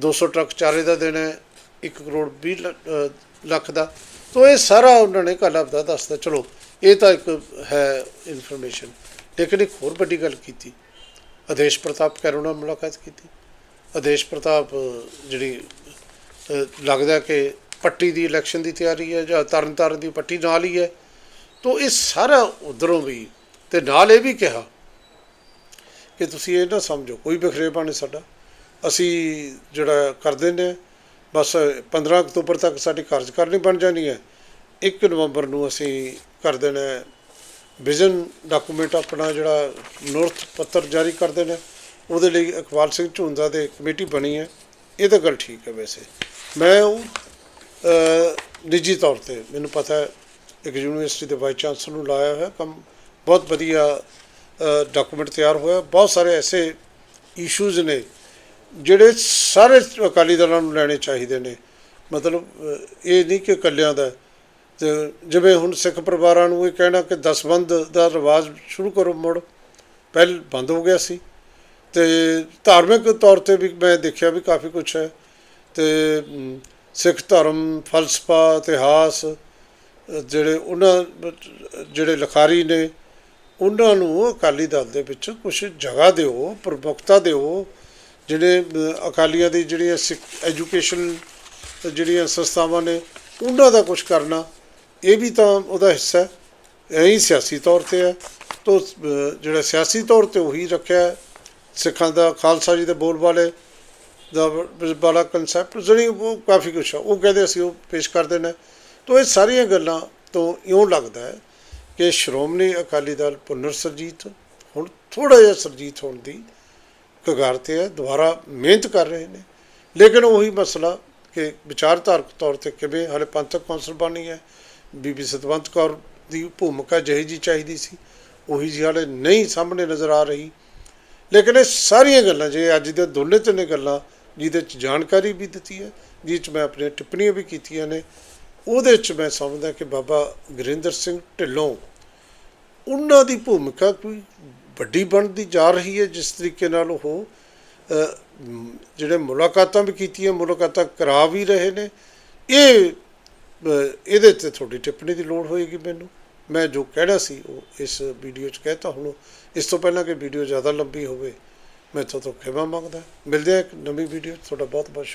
Speaker 1: 200 ਟਰੱਕ ਚਾਰੇ ਦਾ ਦੇਣਾ ਹੈ 1 ਕਰੋੜ 20 ਲ- ਲੱਖ ਦਾ। ਸੋ ਇਹ ਸਾਰਾ ਉਹਨਾਂ ਨੇ ਕੱਲ੍ਹ ਆਪਦਾ ਦੱਸਦਾ। ਚਲੋ, ਇਹ ਤਾਂ ਇੱਕ ਹੈ ਇਨਫੋਰਮੇਸ਼ਨ ਲੇਕਿਨ ਇੱਕ ਹੋਰ ਵੱਡੀ ਗੱਲ ਕੀਤੀ। ਆਦੇਸ਼ ਪ੍ਰਤਾਪ ਕੈਰੋਂ ਨਾਲ ਮੁਲਾਕਾਤ ਕੀਤੀ। ਆਦੇਸ਼ ਪ੍ਰਤਾਪ, ਜਿਹੜੀ ਲੱਗਦਾ ਕਿ ਪੱਟੀ ਦੀ ਇਲੈਕਸ਼ਨ ਦੀ ਤਿਆਰੀ ਹੈ ਜਾਂ ਤਰਨਤਾਰਨ ਦੀ ਪੱਟੀ ਨਾਲ ਹੀ ਹੈ। ਤੋਂ ਇਹ ਸਾਰਾ ਉਧਰੋਂ ਵੀ ਤੇ ਨਾਲ ਇਹ ਵੀ ਕਿਹਾ ਕਿ ਤੁਸੀਂ ਇਹ ਨਾ ਸਮਝੋ, ਕੋਈ ਬਖਰੇਪਾ ਨਹੀਂ ਸਾਡਾ। ਅਸੀਂ ਜਿਹੜਾ ਕਰਦੇ ਨੇ ਬਸ 15 ਅਕਤੂਬਰ ਤੱਕ ਸਾਡੀ ਕਾਰਜਕਾਰਨੀ ਬਣ ਜਾਣੀ ਹੈ। 1 ਨਵੰਬਰ ਨੂੰ ਅਸੀਂ ਕਰ ਦੇਣਾ ਵਿਜ਼ਨ ਡਾਕੂਮੈਂਟ ਆਪਣਾ ਜਿਹੜਾ ਨੋਰਥ ਪੱਤਰ ਜਾਰੀ ਕਰ ਦੇਣਾ ਉਹਦੇ ਲਈ ਇਕਬਾਲ ਸਿੰਘ ਝੁੰਦਾ ਦੇ ਕਮੇਟੀ ਬਣੀ ਹੈ। ਇਹ ਤਾਂ ਗੱਲ ਠੀਕ ਹੈ ਵੈਸੇ। ਮੈਂ ਉਹ ਨਿੱਜੀ ਤੌਰ ਤੇ ਮੈਨੂੰ ਪਤਾ ਹੈ, ਇੱਕ ਯੂਨੀਵਰਸਿਟੀ ਦੇ ਵਾਈਸ ਚਾਂਸਲਰ ਨੂੰ ਲਾਇਆ ਹੋਇਆ ਕੰਮ। ਬਹੁਤ ਵਧੀਆ ਡਾਕੂਮੈਂਟ ਤਿਆਰ ਹੋਇਆ। ਬਹੁਤ ਸਾਰੇ ਐਸੇ ਇਸ਼ੂਜ਼ ਨੇ ਜਿਹੜੇ ਸਾਰੇ ਅਕਾਲੀ ਦਲਾਂ ਨੂੰ ਲੈਣੇ ਚਾਹੀਦੇ ਨੇ। ਮਤਲਬ ਇਹ ਨਹੀਂ ਕਿ ਇਕੱਲਿਆਂ ਦਾ। ਹੈ। ਤੇ ਜਿਵੇਂ ਹੁਣ ਸਿੱਖ ਪਰਿਵਾਰਾਂ ਨੂੰ ਇਹ ਕਹਿਣਾ ਕਿ ਦਸਬੰਦ ਦਾ ਰਿਵਾਜ ਸ਼ੁਰੂ ਕਰੋ ਮੁੜ। ਪਹਿਲ ਬੰਦ ਹੋ ਗਿਆ ਸੀ। ਤੇ ਧਾਰਮਿਕ ਤੌਰ ਤੇ ਵੀ ਮੈਂ ਦੇਖਿਆ ਵੀ ਕਾਫੀ ਕੁਝ ਹੈ। ਤੇ ਸਿੱਖ ਧਰਮ, ਫਲਸਫਾ, ਇਤਿਹਾਸ ਜਿਹੜੇ ਉਹਨਾਂ ਜਿਹੜੇ ਲਿਖਾਰੀ ਨੇ ਉਹਨਾਂ ਨੂੰ ਅਕਾਲੀ ਦਲ ਦੇ ਵਿੱਚ ਕੁਝ ਜਗ੍ਹਾ ਦਿਓ, ਪ੍ਰਮੁਖਤਾ ਦਿਓ, ਜਿਹੜੇ ਅਕਾਲੀਆਂ ਦੀ ਜਿਹੜੀਆਂ ਸਿੱਖ ਐਜੂਕੇਸ਼ਨ ਜਿਹੜੀਆਂ ਸੰਸਥਾਵਾਂ ਨੇ, ਉਹਨਾਂ ਦਾ ਕੁਝ ਕਰਨਾ, ਇਹ ਵੀ ਤਾਂ ਉਹਦਾ ਹਿੱਸਾ ਹੈ। ਐਂ ਸਿਆਸੀ ਤੌਰ ਤੇ ਹੈ। ਤੋ ਜਿਹੜਾ ਸਿਆਸੀ ਤੌਰ ਤੇ ਉਹੀ ਰੱਖਿਆ ਸਿੱਖਾਂ ਦਾ, ਖਾਲਸਾ ਜੀ ਦੇ ਬੋਲ ਵਾਲੇ ਦਾ ਵਾਲਾ ਕਨਸੈਪਟ ਜਿਹੜੀ ਉਹ ਕਾਫੀ ਕੁਛ ਆ ਉਹ ਕਹਿੰਦੇ ਅਸੀਂ ਉਹ ਪੇਸ਼ ਕਰ ਦੇਣਾ ਤੋ, ਇਹ ਸਾਰੀਆਂ ਗੱਲਾਂ ਤੋਂ ਇਉਂ ਲੱਗਦਾ ਹੈ ਕਿ ਸ਼੍ਰੋਮਣੀ ਅਕਾਲੀ ਦਲ ਪੁਨਰ ਸਰਜੀਤ, ਹੁਣ ਥੋੜਾ ਜਿਹਾ ਸਰਜੀਤ ਹੋਣ ਦੀ ਕਗਾਰ ਤੇ ਹੈ, ਦੁਬਾਰਾ ਮਿਹਨਤ ਕਰ ਰਹੇ ਨੇ। ਲੇਕਿਨ ਉਹੀ ਮਸਲਾ ਕਿ ਵਿਚਾਰਧਾਰਕ ਤੌਰ ਤੇ ਕਿਵੇਂ, ਹਾਲੇ ਪੰਥਕ ਕੌਂਸਲ ਬਣੀ ਹੈ, ਬੀਬੀ ਸਤਵੰਤ ਕੌਰ ਦੀ ਭੂਮਿਕਾ ਜਿਹੀ ਜੀ ਚਾਹੀਦੀ ਸੀ, ਉਹੀ ਜੀ ਹਾਲੇ ਨਹੀਂ ਸਾਹਮਣੇ ਨਜ਼ਰ ਆ ਰਹੀ। ਲੇਕਿਨ ਇਹ ਸਾਰੀਆਂ ਗੱਲਾਂ, ਜੇ ਅੱਜ ਦੇ ਦੋਨੇ ਤਿੰਨੇ ਗੱਲਾਂ, ਜਿਹਦੇ ਚ ਜਾਣਕਾਰੀ ਵੀ ਦਿੱਤੀ ਹੈ ਜਿਸ ਚ ਮੈਂ ਆਪਣੀਆਂ ਟਿੱਪਣੀਆਂ ਵੀ ਕੀਤੀਆਂ ਨੇ, ਉਹਦੇ ਚ ਮੈਂ ਸਮਝਦਾ ਕਿ ਬਾਬਾ ਗੁਰਿੰਦਰ ਸਿੰਘ ਢਿੱਲੋਂ ਉਹਨਾਂ ਦੀ ਭੂਮਿਕਾ ਕੋਈ ਵੱਡੀ ਬਣਦੀ ਜਾ ਰਹੀ ਹੈ, ਜਿਸ ਤਰੀਕੇ ਨਾਲ ਉਹ ਜਿਹੜੇ ਮੁਲਾਕਾਤਾਂ ਵੀ ਕੀਤੀਆਂ, ਮੁਲਾਕਾਤਾਂ ਕਰਾ ਵੀ ਰਹੇ ਨੇ। ਇਹ ਇਹਦੇ ਤੇ ਥੋੜੀ ਟਿੱਪਣੀ ਦੀ ਲੋੜ ਹੋਏਗੀ ਮੈਨੂੰ। ਮੈਂ ਜੋ ਕਹਿਣਾ ਸੀ, ਉਹ ਇਸ ਵੀਡੀਓ 'ਚ ਕਹਿਤਾ, ਹੁਣ ਇਸ ਤੋਂ ਪਹਿਲਾਂ ਕਿ ਵੀਡੀਓ ਜ਼ਿਆਦਾ ਲੰਬੀ ਹੋਵੇ, ਮੈਂ ਤੁਹਾਡੇ ਤੋਂ ਖਿਮਾ ਮੰਗਦਾ। ਮਿਲਦੇ ਹਾਂ ਇੱਕ ਨਵੀਂ ਵੀਡੀਓ 'ਚ। ਤੁਹਾਡਾ ਬਹੁਤ ਬਹੁਤ ਸ਼ੁਕਰੀਆ।